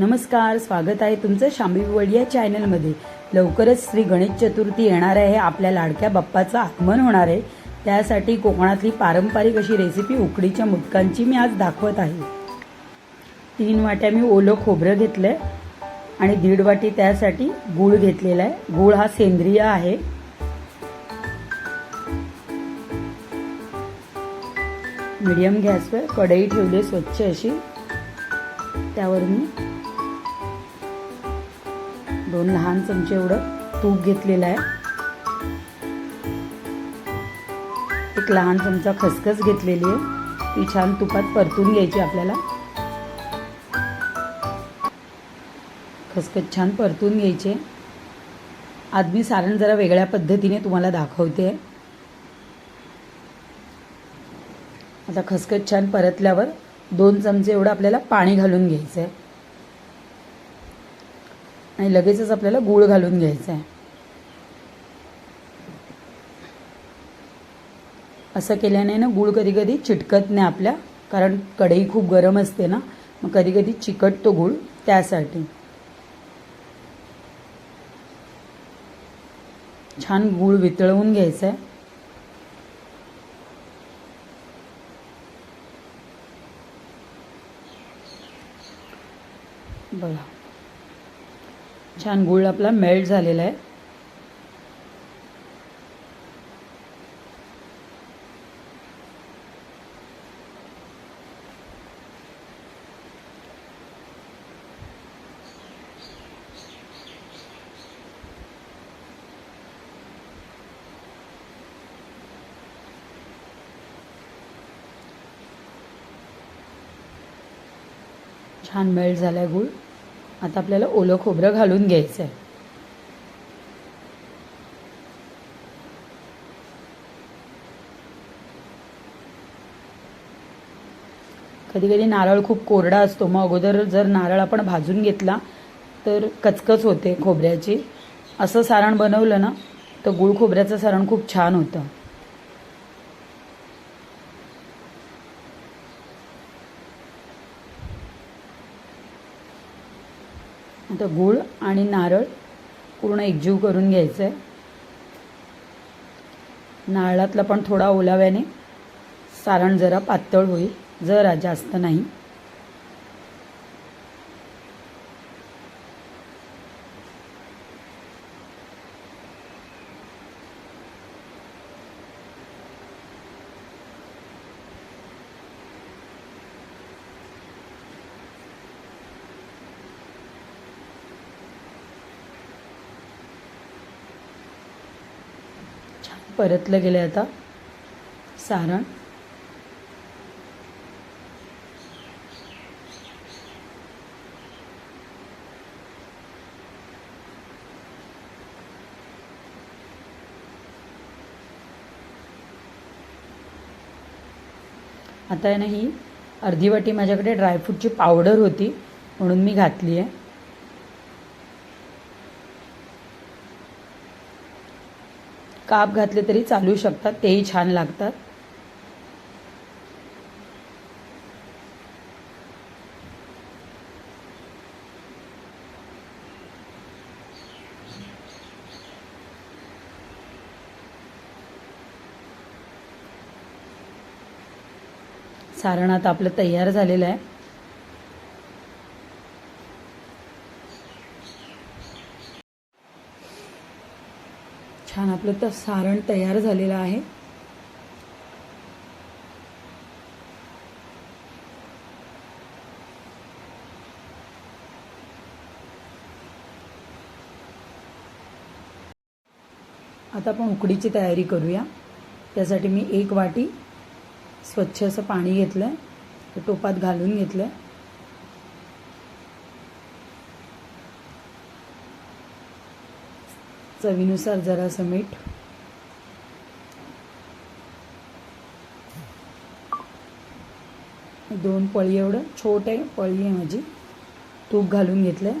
नमस्कार स्वागत आहे तुमचं शांभी वडी या चॅनलमध्ये. लवकरच श्री गणेश चतुर्थी येणार आहे आपल्या लाडक्या बाप्पाचं आगमन होणार आहे. त्यासाठी कोकणातली पारंपरिक अशी रेसिपी उकडीच्या मुदकांची मी आज दाखवत आहे. तीन वाट्या मी ओलं खोबरं घेतलं आहे आणि दीड वाटी त्यासाठी गूळ घेतलेला आहे. गूळ हा सेंद्रिय आहे. मीडियम गॅसवर कढई ठेवली स्वच्छ अशी. त्यावर मी दोन लहान चमचे एवढं तूप घेतलेलं आहे. एक लहान चमचा खसखस घेतलेली आहे. ती छान तुपात परतून घ्यायची आपल्याला. खसखस छान परतून घ्यायचे. आज मी सारण जरा वेगळ्या पद्धतीने तुम्हाला दाखवते. आता खसखस छान परतल्यावर दोन चमचे एवढं आपल्याला पाणी घालून घ्यायचं आहे आणि लगेचच आपल्याला गूळ घालून घ्यायचा आहे असं केल्याने ना गूळ कधी कधी चिटकत नाही आपल्या कारण कढई खूप गरम असते ना मग कधी कधी चिकटतो गूळ त्यासाठी. छान गूळ वितळवून घ्यायचा आहे बघा. छान गूळ आपला मेल्ट झालेला आहे. छान मेल्ट झाला आहे गूळ. आता आपल्याला ओलं खोबरं घालून घ्यायचं आहे कधी कधी नारळ खूप कोरडा असतो. मग अगोदर जर नारळ आपण भाजून घेतला तर कचकच होते खोबऱ्याची. असं सारण बनवलं ना तर गुळ खोबऱ्याचं सारण खूप छान होतं. तर गूळ आणि नारळ पूर्ण एकजीव करून घ्यायचं. आहे नारळातला पण थोडा ओलाव्याने सारण जरा पातळ होईल जरा जास्त नाही छान परतलं गेलं आता. सारण. आता आहे ना ही अर्धी वाटी माझ्याकडे ड्रायफ्रूटची पावडर होती म्हणून मी घातली आहे काप घातले तरी चालू शकतात तेही छान लागतात. सारण आता आपलं तयार झालेलं आहे. छान आपलं तर सारण तयार झालेलं आहे. आता आपण उकडीची तयारी करूया. त्यासाठी मी एक वाटी स्वच्छ असं पाणी घेतलं आहे टोपात घालून घेतलं आहे चवीनुसार जरासं मीठ. दोन पळी एवढं छोट आहे पळी आहे माझी. तूप घालून घेतलं आहे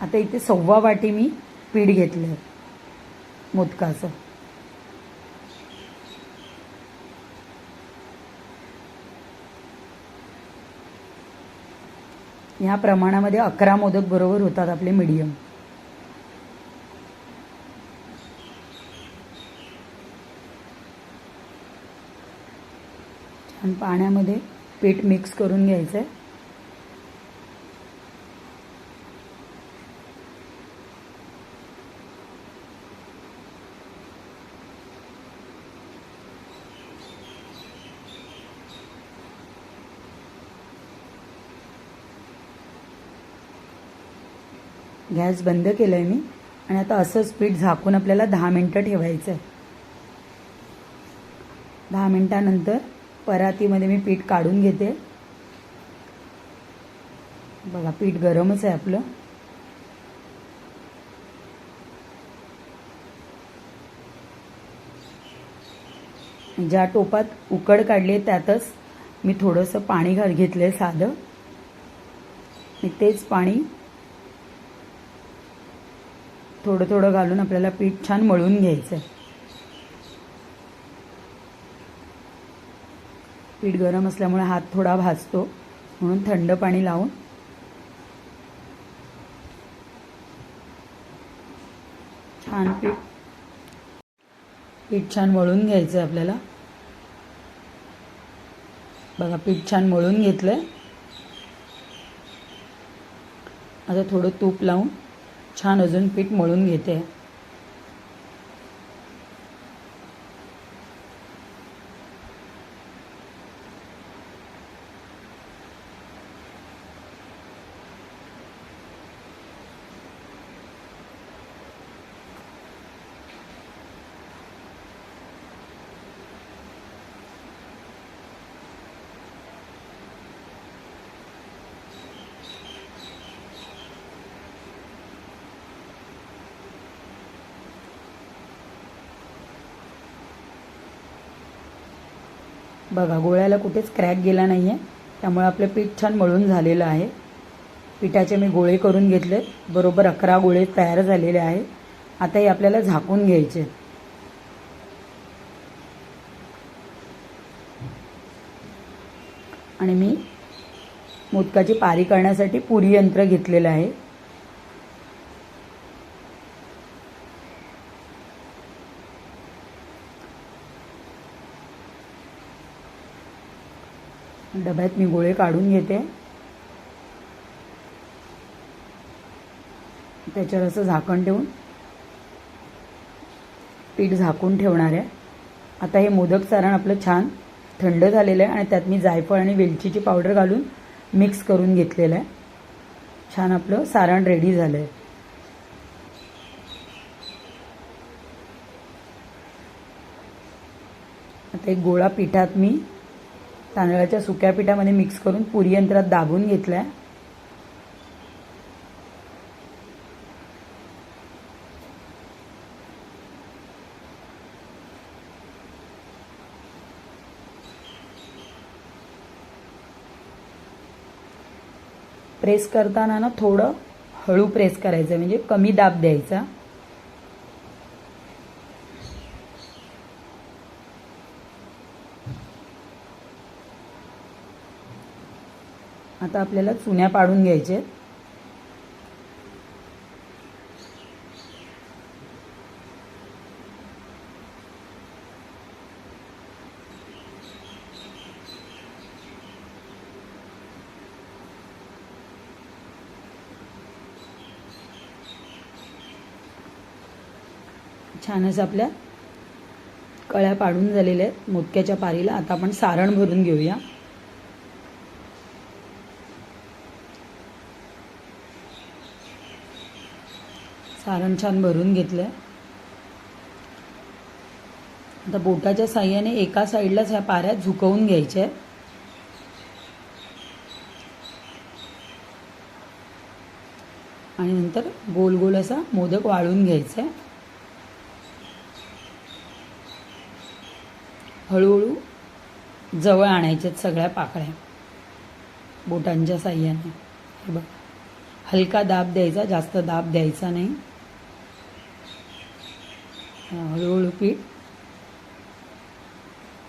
आता इथे सव्वा वाटी मी पीठ घेतलं आहे मोदकाचं. ह्या प्रमाणामध्ये अकरा मोदक बरोबर होतात आपले मीडियम छान पाण्यामध्ये पीठ मिक्स करून घ्यायचं आहे गॅस बंद केलं आहे मी आणि आता असंच पीठ झाकून आपल्याला दहा मिनटं ठेवायचं आहे दहा मिनटानंतर परातीमध्ये मी पीठ काढून घेते. बघा पीठ गरमच आहे आपलं. ज्या टोपात उकड काढली आहे त्यातच मी थोडंसं पाणी घाल घेतलं आहे साधं तेच पाणी थोडं थोडं घालून आपल्याला पीठ छान मळून घ्यायचं आहे पीठ गरम असल्यामुळे हात थोडा भाजतो म्हणून थंड पाणी लावून. छान पीठ पीठ छान मळून घ्यायचं आहे आपल्याला. बघा पीठ छान मळून घेतलं आहे आता थोडं तूप लावून. छान अजून पीठ मळून घेते. बघा गोळ्याला कुठेच क्रॅक गेला नाही आहे त्यामुळे आपलं पीठ छान मळून झालेलं आहे. पिठाचे मी गोळे करून घेतले. बरोबर अकरा गोळे तयार झालेले आहे आता हे आपल्याला झाकून घ्यायचे. आणि मी मोदकाची पारी करण्यासाठी पुरी यंत्र घेतलेलं आहे. डब्यात मी गोळे काढून घेते. त्याच्यावर असं झाकण ठेवून. पीठ झाकून ठेवणार आहे. आता हे मोदक सारण आपलं छान थंड झालेलं आहे आणि त्यात मी जायफळ आणि वेलचीची पावडर घालून मिक्स करून घेतलेलं आहे. छान आपलं सारण रेडी झालं आहे आता एक गोळा पिठात मी तांदळाच्या सुक्या पिठामध्ये मिक्स करून पुरी यंत्रात दाबून घेतला आहे प्रेस करताना ना थोडं हळू प्रेस करायचं म्हणजे कमी दाब द्यायचा. आता आपल्याला चुन्या पाडून घ्यायचे. आहेत छानच आपल्या कळ्या पाडून झालेल्या आहेत. मोदक्याच्या पारीला आता आपण सारण भरून घेऊया. सारण छान भरून घेतलं आता बोटाच्या साह्याने एका साईडलाच ह्या पाऱ्या झुकवून घ्यायच्या आणि नंतर गोल गोल असा मोदक वाळून घ्यायचा आहे. हळूहळू जवळ आणायच्यात सगळ्या पाकळ्या. बोटांच्या साह्याने. हे बघ. हलका दाब द्यायचा जास्त दाब द्यायचा नाही. हळूहळू पीठ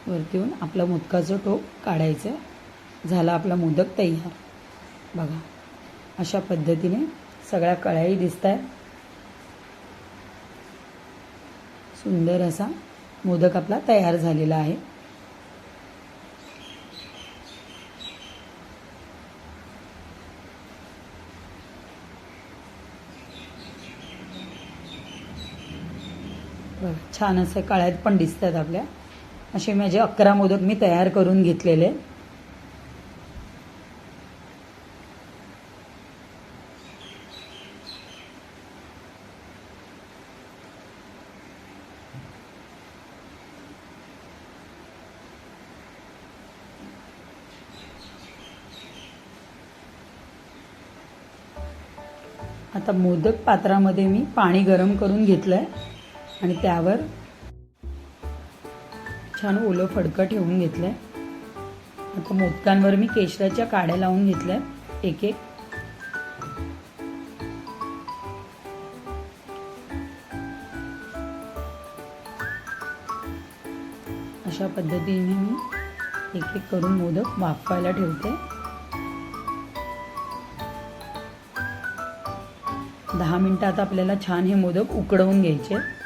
वरती येऊन आपलं मोदकाचं टोप काढायचं. झाला आपला मोदक तयार. बघा अशा पद्धतीने सगळ्या कळ्याही दिसत आहे सुंदर असा मोदक आपला तयार झालेला आहे बघा, छान असे काळ्यात पण दिसतात आपल्या. असे माझे अकरा मोदक मी तयार करून घेतलेले. आता मोदक पात्रामध्ये मी पाणी गरम करून घेतलं आहे आणि त्यावर छान ओलं फडकं ठेवून घेतलं आहे आता मोदकांवर मी केशराच्या काड्या लावून घेतल्या एक एक. अशा पद्धतीने मी एक एक करून मोदक वाफवायला ठेवते. दहा मिनटात आपल्याला छान हे मोदक उकडवून घ्यायचे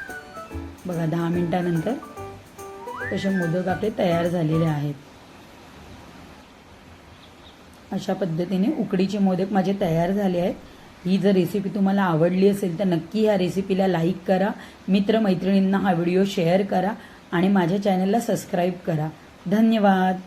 बघा दहा मिनटानंतर तसे मोदक आपले तयार झालेले आहेत. अशा पद्धतीने उकडीचे मोदक माझे तयार झाले आहेत. ही जर रेसिपी तुम्हाला आवडली असेल तर नक्की ह्या रेसिपीला लाईक करा. मित्रमैत्रिणींना हा व्हिडिओ शेअर करा आणि माझ्या चॅनलला सबस्क्राईब करा. धन्यवाद.